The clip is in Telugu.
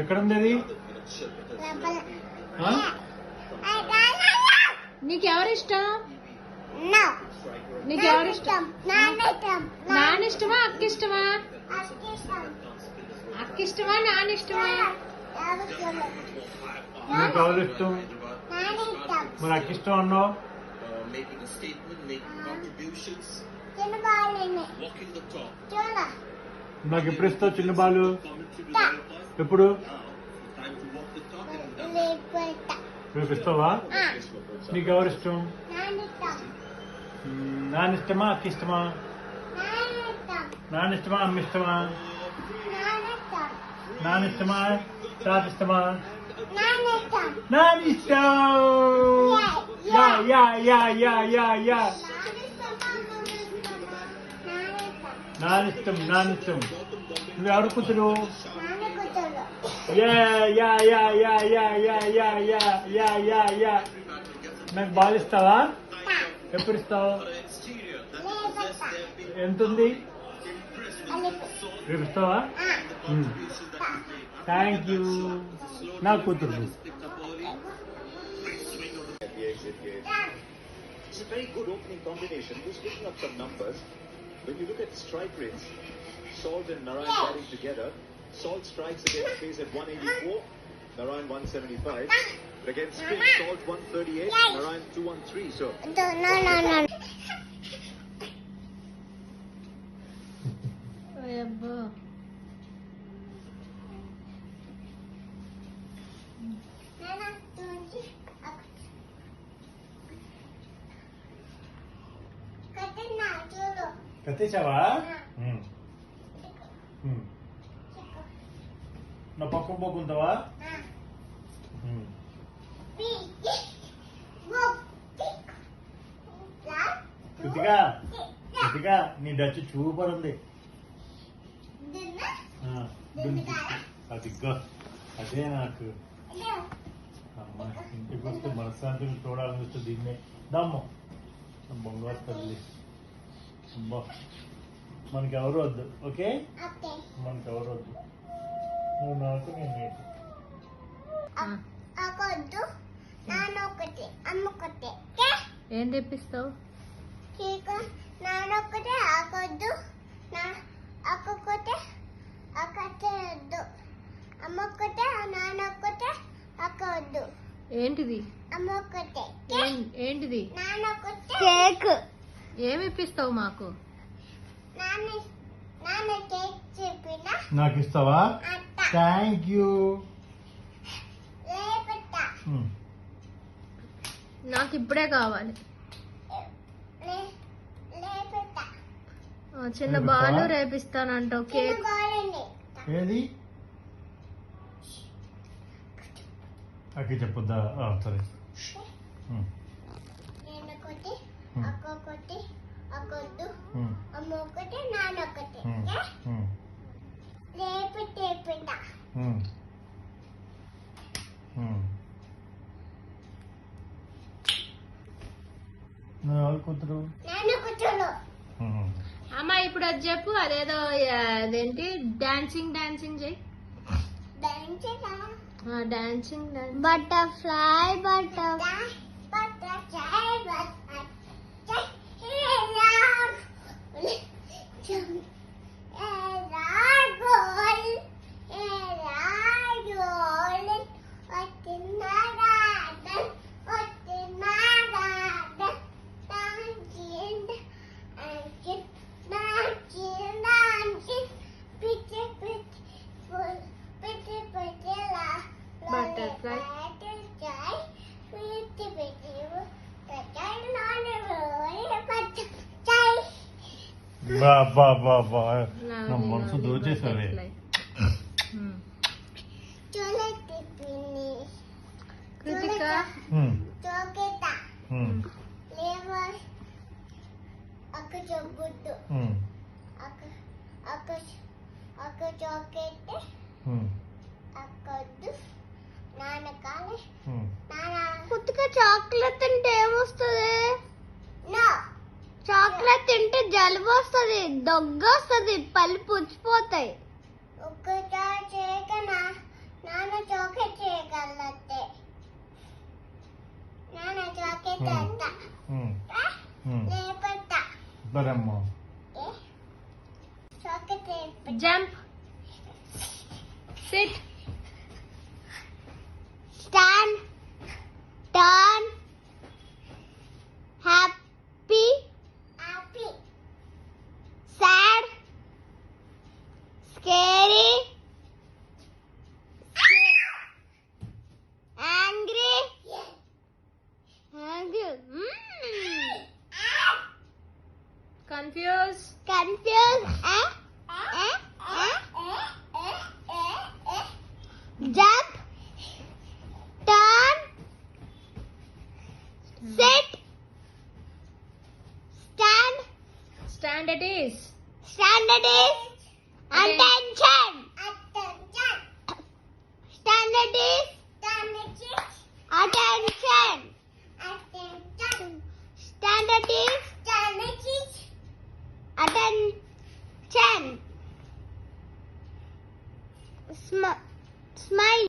ఎక్కడుంది అది? నీకెవరిష్టం? నో నీకెవరిష్టం నాన్న ఇష్టమా అక్క ఇష్టమా అక్క ఇష్టమా నాన్న ఇష్టమా నీకు మరి అక్క ఇష్టం అన్నావు? making a statement, making contributions, walking the talk. నాకు ఎప్పుడు ఇస్తావు చిన్న బాలు. ఎప్పుడు? రేపు ఇస్తావా నీకు ఎవరు ఇష్టం నాన్నటం మ్, నాన్న ఇష్టమా అక్క ఇష్టమా నాన్న ఇష్టమా అమ్మ ఇష్టమా నాన్న ఇష్టమా తాత ఇష్టమా నాన్న ఇష్టం yeah. Yeah yeah yeah yeah yeah. నానిష్టం నానిష్టం నువ్వు ఎవరు కూతురు నాకు బాల్ ఇస్తావా ఎప్పుడు ఇస్తావు ఎంత ఉంది రేపు ఇస్తావా థ్యాంక్ యూ నా కూతురు It's a very good opening combination. Who's picking up some numbers? When you look at strike rates, Salt and Narayan batting together, Salt strikes against Pace at 184, Narayan 175. But against Spin, Salt 138, Narayan 213. So. No, no, no, no. Nana, don't you? కత్తేసావా నా పక్కన పోకుంటావా కృతిగా కృతిగా నీ డచ్ సూపర్ ఉంది. అదిగో అదే నాకు అమ్మ ఇంటికి వస్తే మనశ్శాంతిని చూడాలనిపిస్తే దీన్నే దమ్ము బొంగారు తల్లి మనకి ఎవరు వద్దు ఓకే? మనకి ఎవరు వద్దు. నువ్వు నాకు నేను ఒకటి ఏం తెప్పిస్తావు? నాన్న నా వద్దు. నాన్న ఒక్కటే ఏంటిది? అమ్మ ఏంటిది? నాన్న కేక్. ఏమి ఇప్పిస్తావు మాకు నాకు ఇస్తావా థ్యాంక్ యూ నాకు ఇప్పుడే కావాలి. చిన్న బాలు రేపిస్తానంటావు కేక్. ఏది? అక్కడ సరే. అక్కొకటి అక్కొద్దు అమ్మ ఒకటి నాన్న ఒకటి లేపి లేపింట కూతురు? ఇప్పుడు అది చెప్పు అదేదో అదేంటి? డాన్సింగ్ డాన్సింగ్ చేయి. డాన్సింగ్ బటర్ఫ్లై బటర్ఫ్లై బటర్ఫ్లై అబ్బా అబ్బా అబ్బా నా మనసు దోచేసావే. కృతిక? కొత్తగా చాక్లెట్ అంటే ఏమొస్తుంది? నా. చాక్లెట్ తింటే జలుబు వస్తుంది దగ్గు వస్తుంది పళ్ళు పుచ్చిపోతాయి. చేయక నాన్న చాకెట్ చేయగలతే. నాన్న Hmm. అంట jump, turn, sit, stand. Stand. Stand. Attention. Attention. Stand it is. Attention. Attention. Stand.